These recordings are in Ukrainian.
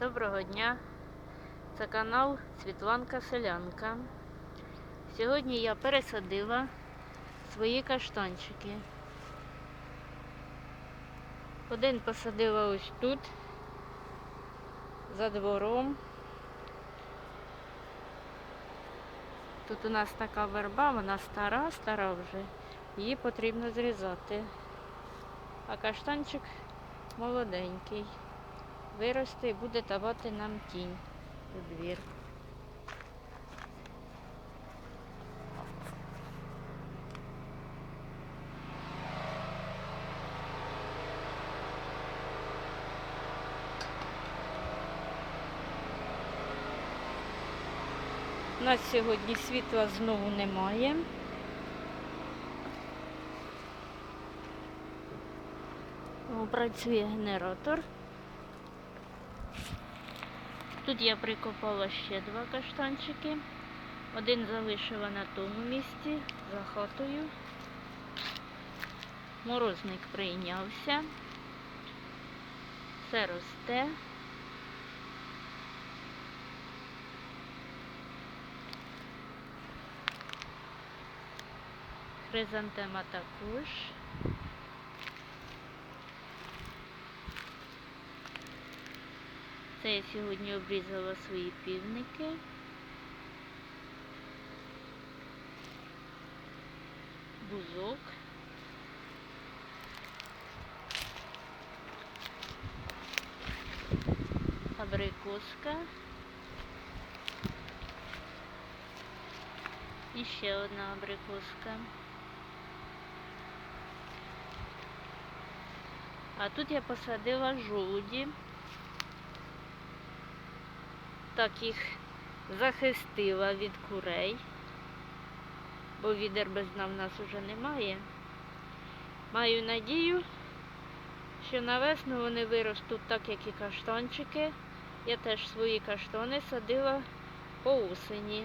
Доброго дня! Це канал Світланка Селянка. Сьогодні я пересадила свої каштанчики. Один посадила ось тут, за двором. Тут у нас така верба, вона стара, стара вже. Її потрібно зрізати. А каштанчик молоденький виросте і буде давати нам тінь у двір. У нас сьогодні світла знову немає. Працює генератор. Тут я прикопала ще два каштанчики. Один залишила на тому місці за хатою. Морозник прийнявся. Все росте. Хризантема також. Це я сьогодні обрізала свої півники. Бузок. Абрикоска. І ще одна абрикоска. А тут я посадила жолуді. Так їх захистила від курей, бо відер без в нас уже немає. Маю надію, що на весну вони виростуть так, як і каштанчики. Я теж свої каштани садила по осені.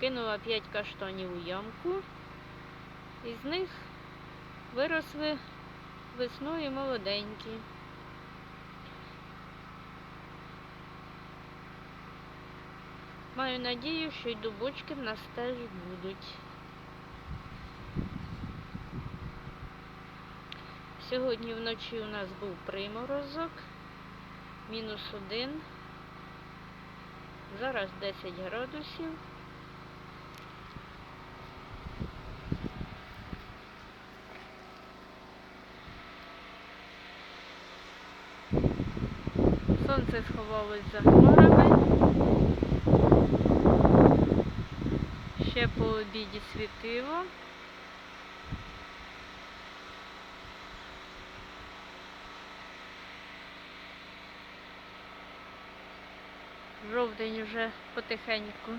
Кинула 5 каштанів у ямку, і з них виросли весною молоденькі. Маю надію, що й дубочки в нас теж будуть. Сьогодні вночі у нас був приморозок, мінус один, зараз 10 градусів. Сонце сховалось за хмарами. Ще по обіді світило. Жовтень вже потихеньку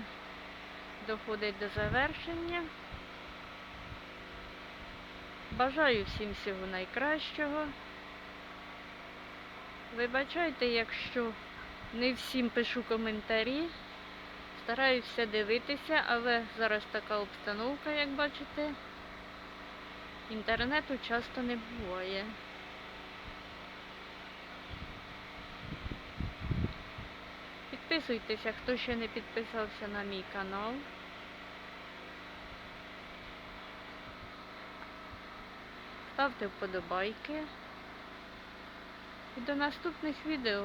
доходить до завершення. Бажаю всім всього найкращого. Вибачайте, якщо не всім пишу коментарі. Стараюся дивитися, але зараз така обстановка, як бачите, інтернету часто не буває. Підписуйтеся, хто ще не підписався на мій канал. Ставте вподобайки. І до наступних відео.